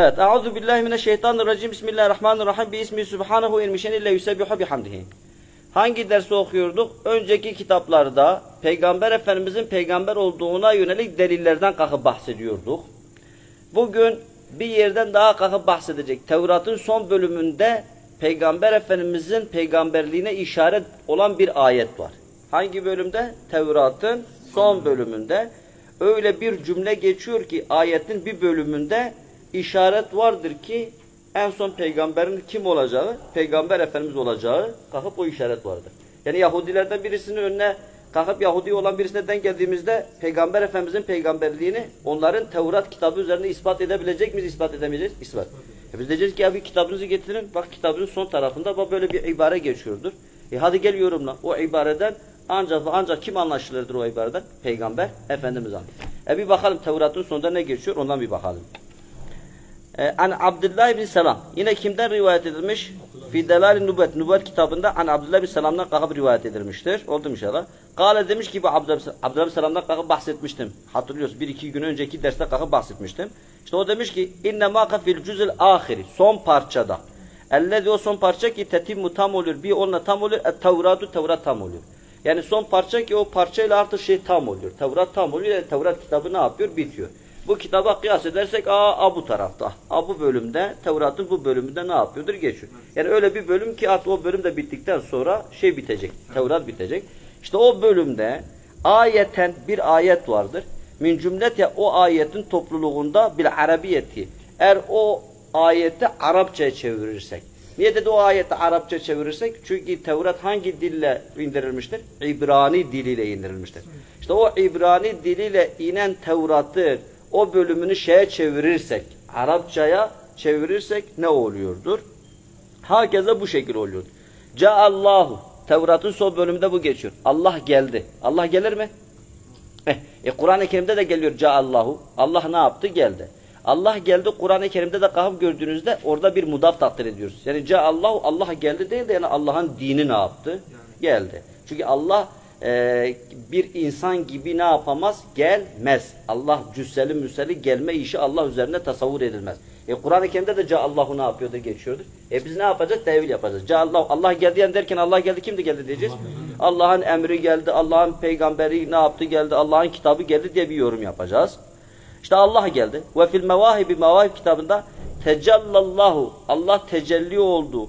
Evet. Euzu billahi mineşşeytanirracim. Bismillahirrahmanirrahim. Bi ismi subhanahu ilmişen illa yusebbihu bihamdihi. Hangi dersi okuyorduk? Önceki kitaplarda Peygamber Efendimizin peygamber olduğuna yönelik delillerden kalkıp bahsediyorduk. Bugün bir yerden daha kalkıp bahsedecek. Tevrat'ın son bölümünde Peygamber Efendimizin peygamberliğine işaret olan bir ayet var. Hangi bölümde? Tevrat'ın son bölümünde. Öyle bir cümle geçiyor ki ayetin bir bölümünde işaret vardır ki en son peygamberin kim olacağı, peygamber efendimiz olacağı kalkıp o işaret vardır. Yani Yahudilerden birisinin önüne kalkıp Yahudi olan birisine denk geldiğimizde peygamber efendimizin peygamberliğini onların Tevrat kitabı üzerinde ispat edebilecek miyiz, ispat edemeyeceğiz? İspat. E biz diyeceğiz ki abi kitabınızı getirin. Bak kitabın son tarafında bak böyle bir ibare geçiyordur. E hadi gel yorumla. O ibareden ancak ancak kim anlaşılırdır o ibareden? Peygamber Efendimiz anlaşılır. E bir bakalım Tevrat'ın sonunda ne geçiyor ondan bir bakalım. Ee, An Abdullah bin Selam. Yine kimden rivayet edilmiş? Fi Delal-i Nubet. Nubet kitabında An Abdullah bin Selam'dan kalkıp rivayet edilmiştir. Oldu inşallah? Kale demiş ki Abdullah, bin Selam'dan kalkıp bahsetmiştim. Hatırlıyoruz. Bir iki gün önceki derste kalkıp bahsetmiştim. İşte o demiş ki inne mâka fil cüzül ahiri. Son parçada. Ellezi o son parça ki tetimmu tam olur. Bir onunla tam olur. Et Tevratu Tevrat tam olur. Yani son parça ki o parçayla artık şey tam oluyor. Tevrat tam oluyor. Yani Tevrat kitabı ne yapıyor? Bitiyor. Bu kitaba kıyas edersek aa, aa bu tarafta. Aa bu bölümde Tevrat'ın bu bölümünde ne yapıyordur? Geçiyor. Yani öyle bir bölüm ki artık o bölüm de bittikten sonra şey bitecek. Tevrat bitecek. İşte o bölümde ayeten bir ayet vardır. Min cümlet o ayetin topluluğunda bil arabiyeti. Eğer o ayeti Arapçaya çevirirsek. Niye dedi o ayeti Arapça çevirirsek? Çünkü Tevrat hangi dille indirilmiştir? İbrani diliyle indirilmiştir. İşte o İbrani diliyle inen Tevrat'ı o bölümünü şeye çevirirsek, Arapçaya çevirirsek ne oluyordur? Hakeza bu şekil oluyor. Allahu Tevrat'ın son bölümünde bu geçiyor. Allah geldi. Allah gelir mi? Eh, e, Kur'an-ı Kerim'de de geliyor Allahu. Allah ne yaptı? Geldi. Allah geldi Kur'an-ı Kerim'de de kahve gördüğünüzde orada bir mudaf takdir ediyoruz. Yani Allahu Allah geldi değil de yani Allah'ın dini ne yaptı? Geldi. Çünkü Allah e, bir insan gibi ne yapamaz? Gelmez. Allah cüsseli müseli gelme işi Allah üzerine tasavvur edilmez. E Kur'an-ı Kerim'de de Allahu ne yapıyordu? Geçiyordu. E biz ne yapacağız? Tevil yapacağız. Allah Allah geldi yani derken Allah geldi kimdi geldi diyeceğiz. Allah'ın emri geldi, Allah'ın peygamberi ne yaptı geldi, Allah'ın kitabı geldi diye bir yorum yapacağız. İşte Allah geldi. Ve fil mevahibi mevahib kitabında tecellallahu Allah tecelli oldu.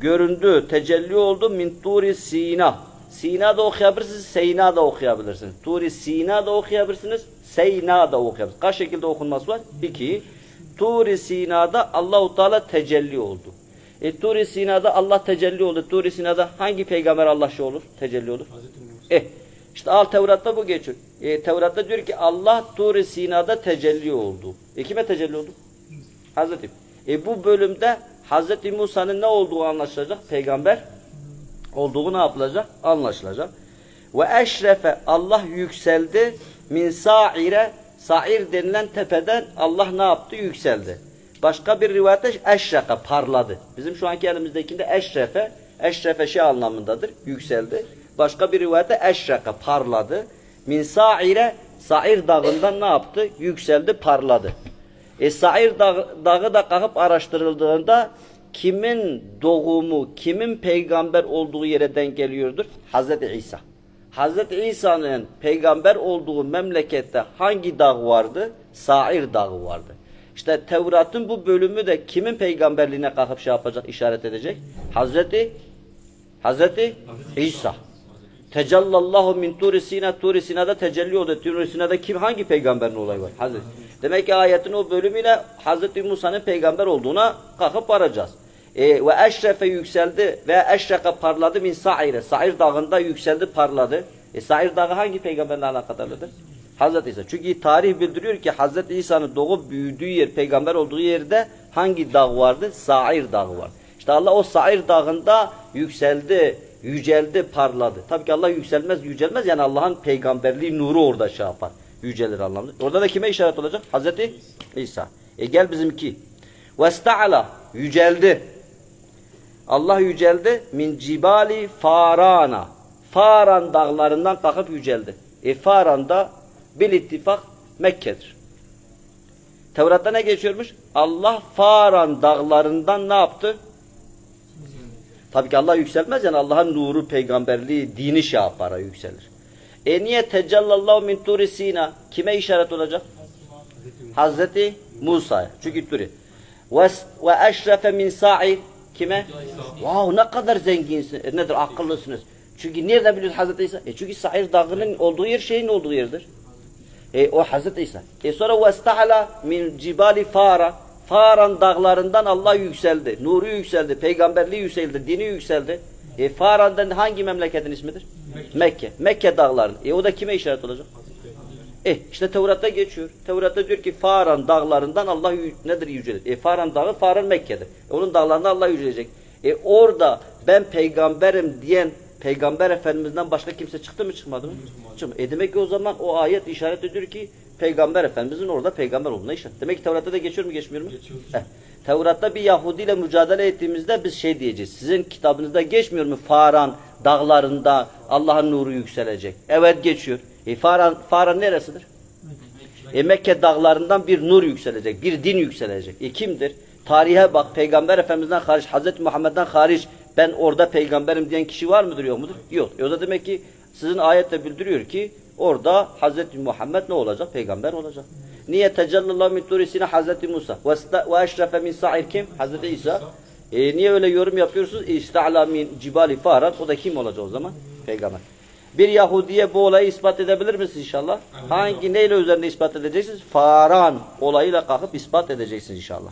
Göründü, tecelli oldu min turi sina. Sina da okuyabilirsiniz, Seyna da okuyabilirsiniz. Turi Sina da okuyabilirsiniz, Seyna da okuyabilirsiniz. Kaç şekilde okunması var? İki. Turi Sina'da Allahu Teala tecelli oldu. E, Turi Sina'da Allah tecelli oldu. Turi Sina'da hangi peygamber Allah şey olur? Tecelli olur. Eh, işte al Tevrat'ta bu geçiyor. E, Tevrat'ta diyor ki Allah Turi Sina'da tecelli oldu. E kime tecelli oldu? Hazreti. E bu bölümde Hazreti Musa'nın ne olduğu anlaşılacak? Peygamber olduğu ne yapılacak? Anlaşılacak. Ve eşrefe Allah yükseldi min sa'ire sa'ir denilen tepeden Allah ne yaptı? Yükseldi. Başka bir rivayette eşraka parladı. Bizim şu anki elimizdekinde eşrefe eşrefe şey anlamındadır. Yükseldi. Başka bir rivayette eşraka parladı. Min sa'ire Sa'ir dağından ne yaptı? Yükseldi, parladı. E Sa'ir dağı, dağı da kalkıp araştırıldığında kimin doğumu, kimin peygamber olduğu yere denk geliyordur? Hazreti İsa. Hazreti İsa'nın peygamber olduğu memlekette hangi dağ vardı? Sa'ir dağı vardı. İşte Tevrat'ın bu bölümü de kimin peygamberliğine kalkıp şey yapacak, işaret edecek? Hazreti Hazreti İsa. Tecellallahu min Turi Sina, Turi Sina'da tecelli oldu. Turi Sina'da kim, hangi peygamberin olayı var? Hazreti. Demek ki ayetin o bölümüyle Hazreti Musa'nın peygamber olduğuna kalkıp varacağız. E, ve eşrefe yükseldi ve eşreka parladı min sa'ire. Sa'ir dağında yükseldi parladı. E, Sa'ir dağı hangi peygamberle alakadarlıdır? Hazreti İsa. Çünkü tarih bildiriyor ki Hazreti İsa'nın doğup büyüdüğü yer, peygamber olduğu yerde hangi dağ vardı? Sa'ir dağı var. İşte Allah o Sa'ir dağında yükseldi, yüceldi, parladı. Tabii ki Allah yükselmez, yücelmez. Yani Allah'ın peygamberliği nuru orada şey yapar. Yücelir anlamda. Orada da kime işaret olacak? Hazreti İsa. E gel bizimki. Vesta'ala yüceldi. Allah yüceldi min cibali farana. Faran dağlarından kalkıp yüceldi. E Faran da bil ittifak Mekke'dir. Tevrat'ta ne geçiyormuş? Allah Faran dağlarından ne yaptı? Tabii ki Allah yükselmez yani Allah'ın nuru, peygamberliği, dini şey yapara yükselir. E niye tecellallahu min turi sina? Kime işaret olacak? Hazreti Musa'ya. Çünkü turi. Ve eşrefe min sa'i kime? Wow ne kadar zenginsin. E, nedir akıllısınız. Çünkü nereden biliyoruz Hazreti İsa? E çünkü Sa'ir dağının olduğu yer şeyin olduğu yerdir. E, o Hazreti İsa. E sonra vesta'ala min cibali fara. Faran dağlarından Allah yükseldi. Nuru yükseldi. Peygamberliği yükseldi. Dini yükseldi. E Faran'dan hangi memleketin ismidir? Mekke. Mekke, dağların. E o da kime işaret olacak? E işte Tevrat'ta geçiyor. Tevrat'ta diyor ki Faran dağlarından Allah nedir yücelir? E Faran dağı Faran Mekke'dir. E, onun dağlarında Allah yücelecek. E orada ben peygamberim diyen peygamber efendimizden başka kimse çıktı mı çıkmadı mı? Çıkmadı. E demek ki o zaman o ayet işaret ediyor ki peygamber efendimizin orada peygamber olduğuna işaret. Demek ki Tevrat'ta da geçiyor mu geçmiyor mu? Geçiyor. Eh, Tevrat'ta bir Yahudi ile mücadele ettiğimizde biz şey diyeceğiz. Sizin kitabınızda geçmiyor mu Faran dağlarında Allah'ın nuru yükselecek? Evet geçiyor. E Faran, Faran neresidir? E Mekke dağlarından bir nur yükselecek, bir din yükselecek. E kimdir? Tarihe bak, Peygamber Efendimiz'den hariç, Hazreti Muhammed'den hariç ben orada peygamberim diyen kişi var mıdır yok mudur? Yok. E o da demek ki sizin ayette bildiriyor ki orada Hazreti Muhammed ne olacak? Peygamber olacak. Niye tecellallahu min turisine Hazreti Musa ve eşrefe min sa'ir kim? Hazreti İsa. E niye öyle yorum yapıyorsunuz? İsta'la min cibali faran. O da kim olacak o zaman? Peygamber. Bir Yahudiye bu olayı ispat edebilir misiniz inşallah? Hangi neyle üzerinde ispat edeceksiniz? Faran olayıyla kalkıp ispat edeceksiniz inşallah.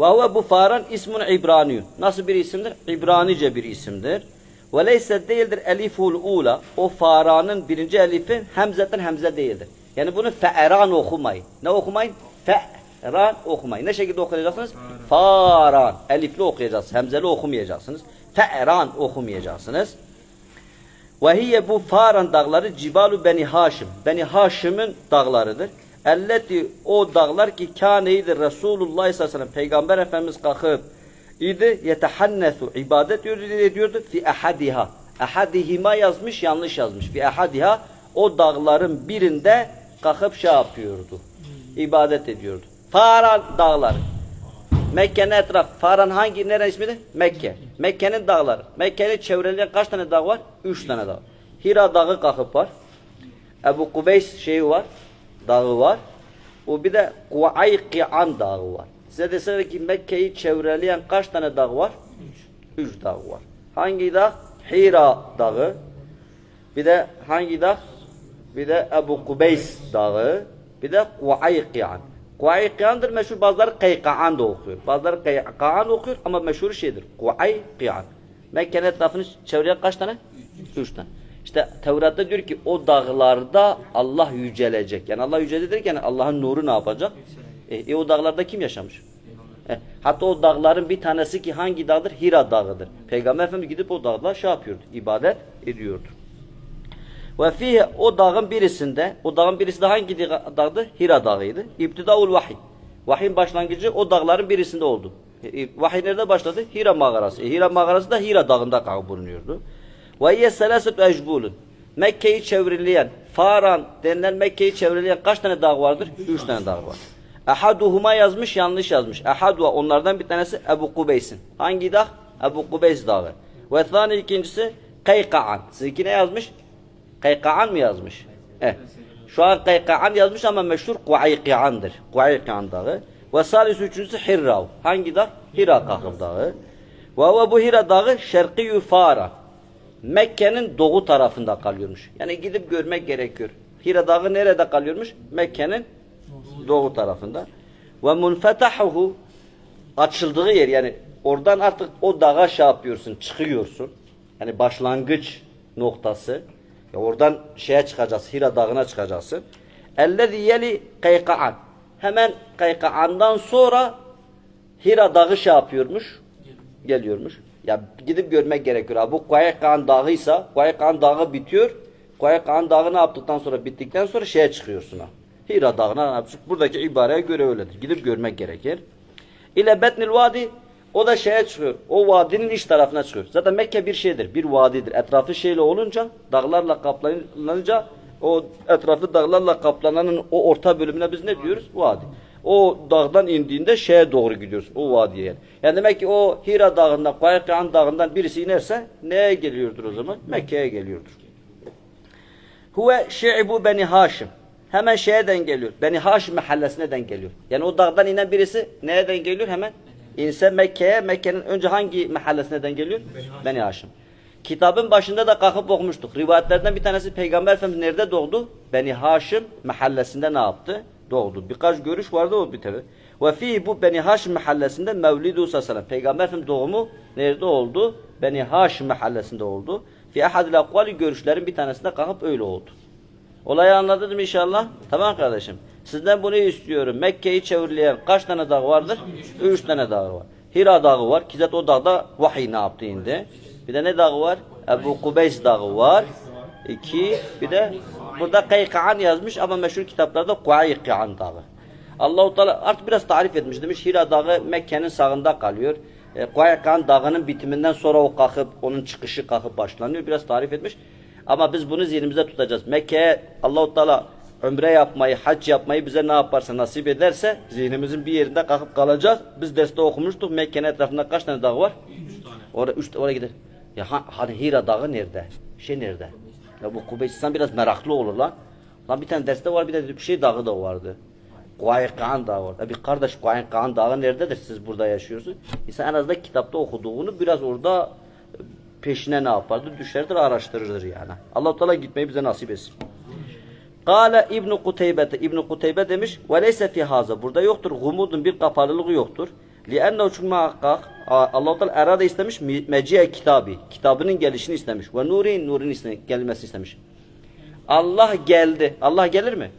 Ve huve bu faran ismun İbraniyun. Nasıl bir isimdir? İbranice bir isimdir. Ve leyse değildir eliful ula. O faranın birinci elifi hemzeten hemze değildir. Yani bunu fe'eran okumayın. Ne okumayın? Fe'eran okumayın. Ne şekilde okuyacaksınız? Faran. Elifli okuyacaksınız. Hemzeli okumayacaksınız. Fe'eran okumayacaksınız. Ve bu Faran dağları Cibalu Beni Haşim. Beni Haşim'in dağlarıdır. Elleti o dağlar ki kâneydi Resulullah sallallahu aleyhi ve Peygamber Efendimiz kalkıp idi yetehannesu ibadet ediyordu fi ahadiha. Ahadihima yazmış yanlış yazmış. Fi ahadiha o dağların birinde kalkıp şey yapıyordu. İbadet ediyordu. Faran dağları. Mekke'nin etraf. Faran hangi nere ismidir? Mekke. Mekke'nin dağları. Mekke'nin çevreleyen kaç tane dağ var? Üç tane dağ. Hira dağı kalkıp var. Ebu Kubeys şeyi var. Dağı var. O bir de Kuayki'an dağı var. Size deseler ki Mekke'yi çevreleyen kaç tane dağ var? Üç. Üç dağ var. Hangi dağ? Hira dağı. Bir de hangi dağ? Bir de Ebu Kubeys dağı. Bir de Kuayki'an. Kuayki'an'dır meşhur. Bazıları Kaykaan da okuyor. Bazıları Kaykaan okuyor ama meşhur şeydir. Kuayki'an. Mekke'nin etrafını çevreleyen kaç tane? Üç tane. İşte Tevrat'ta diyor ki o dağlarda Allah yücelecek. Yani Allah yücelecek derken Allah'ın nuru ne yapacak? E, e o dağlarda kim yaşamış? E, hatta o dağların bir tanesi ki hangi dağdır? Hira dağıdır. Peygamber Efendimiz gidip o dağda şey yapıyordu. ibadet ediyordu. Ve fihe o dağın birisinde, o dağın birisi de hangi dağ- dağdı? Hira dağıydı. İbtidaul vahiy. Vahyin başlangıcı o dağların birisinde oldu. E, Vahiy nerede başladı? Hira mağarası. E, Hira mağarası da Hira dağında kalk bulunuyordu. Ve hiye selasetu ecbulun. Mekke'yi çevreleyen, Faran denilen Mekke'yi çevreleyen kaç tane dağ vardır? Üç tane dağ var. Ehaduhuma yazmış, yanlış yazmış. Ehadua onlardan bir tanesi Ebu Kubeys'in. Hangi dağ? Ebu Kubeys dağı. Ve thani ikincisi Kaykaan. Sizinki ne yazmış? Kaykaan mı yazmış? Evet. Şu an Kaykaan yazmış ama meşhur Kuaykian'dır. Kuaykian dağı. Ve salis üçüncüsü Hirrav. Hangi dağ? Hira Kahır dağı. Ve bu Hira dağı Şerkiyü Fara. Mekke'nin doğu tarafında kalıyormuş. Yani gidip görmek gerekiyor. Hira dağı nerede kalıyormuş? Mekke'nin doğu tarafında. Ve munfetahuhu açıldığı yer yani oradan artık o dağa şey yapıyorsun, çıkıyorsun. Yani başlangıç noktası. Ya oradan şeye çıkacağız, Hira dağına çıkacaksın. Ellezî yeli kaykaan. Hemen kaykaandan sonra Hira dağı şey yapıyormuş, geliyormuş. Ya gidip görmek gerekiyor. Ha, bu Kaykan dağıysa, Kaykan dağı bitiyor. Kaykan dağı ne yaptıktan sonra bittikten sonra şeye çıkıyorsun ha. Hira dağına? Buradaki ibareye göre öyledir. Gidip görmek gerekir. İle betnil vadi o da şeye çıkıyor. O vadinin iç tarafına çıkıyor. Zaten Mekke bir şeydir. Bir vadidir. Etrafı şeyle olunca, dağlarla kaplanınca O etrafı dağlarla kaplananın o orta bölümüne biz ne diyoruz? Vadi. O dağdan indiğinde şeye doğru gidiyoruz. O vadiye yani. Yani demek ki o Hira dağından, Kayıkyan dağından birisi inerse neye geliyordur o zaman? Mekke'ye geliyordur. Huve şi'bu beni Haşim. Hemen şeyden geliyor. Beni Haşim mahallesinden geliyor. Yani o dağdan inen birisi nereden geliyor hemen? İnse Mekke'ye. Mekke'nin önce hangi mahallesinden geliyor? Beni Haşim. Kitabın başında da kalkıp okumuştuk. Rivayetlerden bir tanesi Peygamber Efendimiz nerede doğdu? Beni Haşim mahallesinde ne yaptı? Doğdu. Birkaç görüş vardı o bir tabi. Ve fi bu Beni Haşim mahallesinde Mevlidu sallallahu Peygamber Efendimiz doğumu nerede oldu? Beni Haşim mahallesinde oldu. Fi ahadil akvali görüşlerin bir tanesinde kalkıp öyle oldu. Olayı anladınız mı inşallah? Tamam kardeşim. Sizden bunu istiyorum. Mekke'yi çevirleyen kaç tane dağ vardır? Üç tane dağ var. Hira dağı var. Ki zaten o dağda vahiy ne yaptı indi. Bir de ne dağı var? Ebu Kubeys dağı var. İki. Bir de burada Kaykaan yazmış ama meşhur kitaplarda Kuaykaan dağı. Allahu Teala artık biraz tarif etmiş demiş. Hira dağı Mekke'nin sağında kalıyor. E, Kaykaan dağının bitiminden sonra o kalkıp onun çıkışı kalkıp başlanıyor. Biraz tarif etmiş. Ama biz bunu zihnimizde tutacağız. Mekke'ye Allahu Teala ömre yapmayı, hac yapmayı bize ne yaparsa nasip ederse zihnimizin bir yerinde kalkıp kalacak. Biz derste okumuştuk. Mekke'nin etrafında kaç tane dağ var? Üç tane. Oraya, üç, oraya gider. Ya ha- hani Hira dağı nerede? Şey nerede? Ya bu Kubeysistan biraz meraklı olur lan. Lan bir tane derste var bir de bir şey dağı da vardı. Kuaykan dağı var. Ya bir kardeş Kuaykan dağı nerededir siz burada yaşıyorsunuz? İnsan en azından kitapta okuduğunu biraz orada peşine ne yapardı? Düşerdir, araştırırdır yani. Allah Teala gitmeyi bize nasip etsin. Kale İbn Kuteybe İbn Kuteybe demiş ve leyse fi haza burada yoktur gumudun bir kapalılığı yoktur. Lianne çünkü muhakkak Allah Teala erade istemiş meciye kitabı kitabının gelişini istemiş ve nurin nurin gelmesini istemiş. Allah geldi. Allah gelir mi?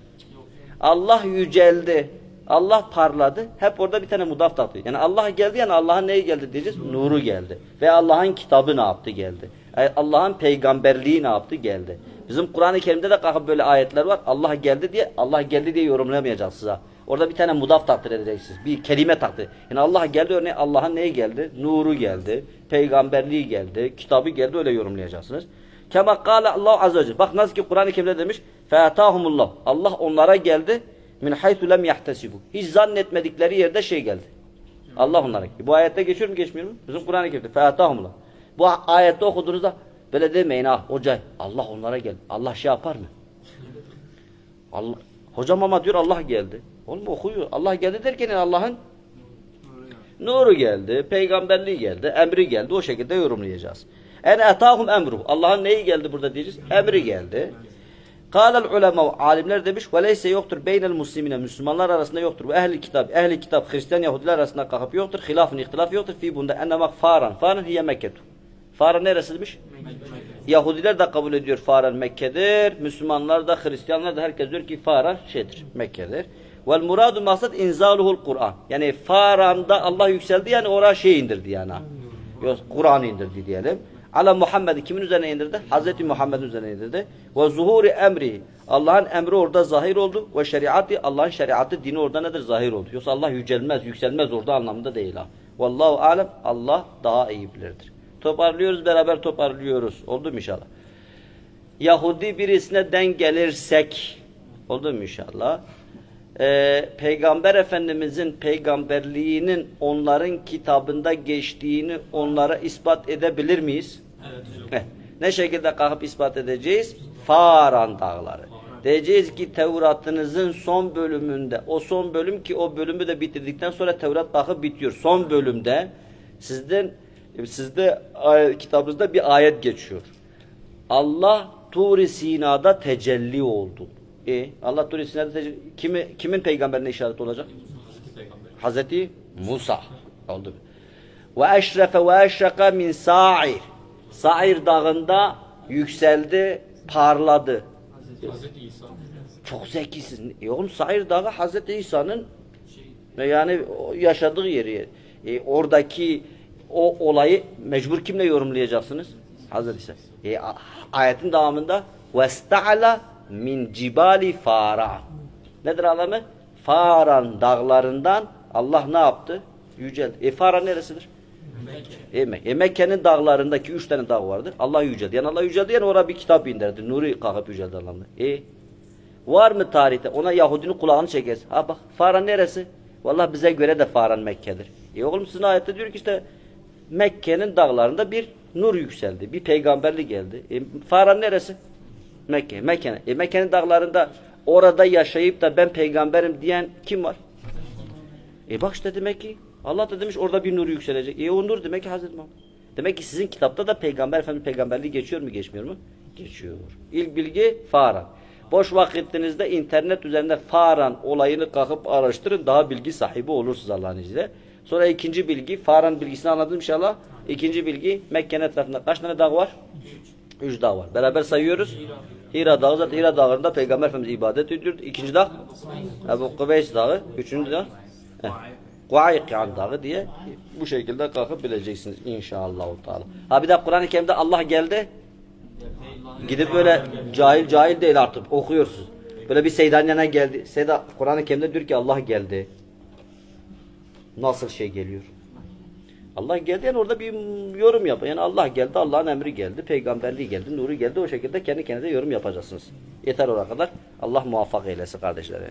Allah yüceldi. Allah parladı. Hep orada bir tane mudaf taktı. Yani Allah geldi yani Allah'ın neyi geldi diyeceğiz? Nuru geldi. Ve Allah'ın kitabı ne yaptı geldi. Yani Allah'ın peygamberliği ne yaptı geldi. Bizim Kur'an-ı Kerim'de de kalkıp böyle ayetler var. Allah geldi diye Allah geldi diye yorumlamayacağız size. Orada bir tane mudaf takdir edeceksiniz. Bir kelime takdir. Yani Allah geldi örneğin Allah'ın neyi geldi? Nuru geldi. Peygamberliği geldi. Kitabı geldi öyle yorumlayacaksınız. Kema kâle Allah azze ve. Bak nasıl ki Kur'an-ı Kerim'de demiş. Fe'atâhumullah. Allah onlara geldi. Min haythu lem yahtesibu. Hiç zannetmedikleri yerde şey geldi. Allah onlara. Bu ayette geçiyor mu geçmiyor mu? Bizim Kur'an-ı Kerim'de. Fe'atâhumullah. Bu ayette okuduğunuzda böyle demeyin ha hoca Allah onlara geldi. Allah şey yapar mı? Allah Hocam ama diyor Allah geldi. Oğlum okuyor. Allah geldi derken Allah'ın nuru geldi, peygamberliği geldi, emri geldi. O şekilde yorumlayacağız. En etahum emru. Allah'ın neyi geldi burada diyeceğiz? Emri geldi. Kâlel ulema alimler demiş ve leyse yoktur beynel muslimine Müslümanlar arasında yoktur. Ve ehli kitap, ehli kitap Hristiyan Yahudiler arasında kalkıp yoktur. Hilafın ihtilaf yoktur. Fi bunda ennemak faran. Faran hiye Mekketu. Faran neresiymiş? Yahudiler de kabul ediyor Faran Mekke'dir. Müslümanlar da Hristiyanlar da herkes diyor ki Faran şeydir Mekke'dir. Vel muradu maksat inzaluhul Kur'an. Yani Faran'da Allah yükseldi yani oraya şey indirdi yani. Yok Kur'an indirdi diyelim. Ala Muhammed'i kimin üzerine indirdi? Hazreti Muhammed'in üzerine indirdi. Ve zuhuri emri. Allah'ın emri orada zahir oldu. Ve şeriatı Allah'ın şeriatı dini orada nedir? Zahir oldu. Yoksa Allah yücelmez, yükselmez orada anlamında değil ha. Vallahu alem Allah daha iyi bilirdir. Toparlıyoruz beraber toparlıyoruz. Oldu mu inşallah? Yahudi birisine den gelirsek oldu mu inşallah? Ee, Peygamber Efendimizin peygamberliğinin onların kitabında geçtiğini onlara ispat edebilir miyiz? Evet hocam. Heh, Ne şekilde kalkıp ispat edeceğiz? Faran dağları. Diyeceğiz ki Tevrat'ınızın son bölümünde, o son bölüm ki o bölümü de bitirdikten sonra Tevrat kalkıp bitiyor. Son bölümde sizden sizde ay- kitabınızda bir ayet geçiyor. Allah Tur-i Sina'da tecelli oldu. E, Allah Tur-i Sina'da tecelli, kimi, kimin peygamberine işaret olacak? Hazreti Musa oldu. Ve eşrefe ve eşreka min sa'ir. Sa'ir dağında yükseldi, parladı. Hazreti İsa. Çok zekisin. E oğlum Sa'ir dağı Hazreti İsa'nın yani yaşadığı yeri. E, oradaki o olayı mecbur kimle yorumlayacaksınız? Hazreti İsa. E, a- ayetin devamında وَاسْتَعْلَ min cibali fara. Nedir anlamı? Faran dağlarından Allah ne yaptı? Yüceldi. E Fara neresidir? Mekke. E, Mekke. E, Mekke'nin dağlarındaki üç tane dağ vardır. Allah yüceldi. Yani Allah yüceldi yani oraya bir kitap indirdi. Nuri kalkıp yüceldi anlamında. E var mı tarihte? Ona Yahudinin kulağını çekeriz. Ha bak Faran neresi? Vallahi bize göre de Faran Mekke'dir. E oğlum sizin ayette diyor ki işte Mekke'nin dağlarında bir nur yükseldi. Bir peygamberlik geldi. E, Faran neresi? Mekke. Mekke. E, Mekke'nin dağlarında orada yaşayıp da ben peygamberim diyen kim var? E bak işte demek ki Allah da demiş orada bir nur yükselecek. E o nur demek ki Hazreti Muhammed. Demek ki sizin kitapta da peygamber efendim peygamberliği geçiyor mu geçmiyor mu? Geçiyor. İlk bilgi Faran. Boş vakitinizde internet üzerinde Faran olayını kalkıp araştırın. Daha bilgi sahibi olursunuz Allah'ın izniyle. Sonra ikinci bilgi Faran bilgisini anladım inşallah. İkinci bilgi Mekke'nin etrafında kaç tane dağ var? Üç dağ var. Beraber sayıyoruz. Hira Dağı zaten Hira Dağı'nda Peygamber Efendimiz ibadet ediyordu. İkinci dağ Ebu Kubeys Dağı. Üçüncü dağ Heh. Kuaykan Dağı diye bu şekilde kalkıp bileceksiniz inşallah. Ha bir de Kur'an-ı Kerim'de Allah geldi. Gidip böyle cahil cahil değil artık okuyorsunuz. Böyle bir Seydan yana geldi. Seyda Kur'an-ı Kerim'de diyor ki Allah geldi. Nasıl şey geliyor? Allah geldi yani orada bir yorum yap. Yani Allah geldi, Allah'ın emri geldi, peygamberliği geldi, nuru geldi. O şekilde kendi kendinize yorum yapacaksınız. Yeter oraya kadar. Allah muvaffak eylesin kardeşlerim.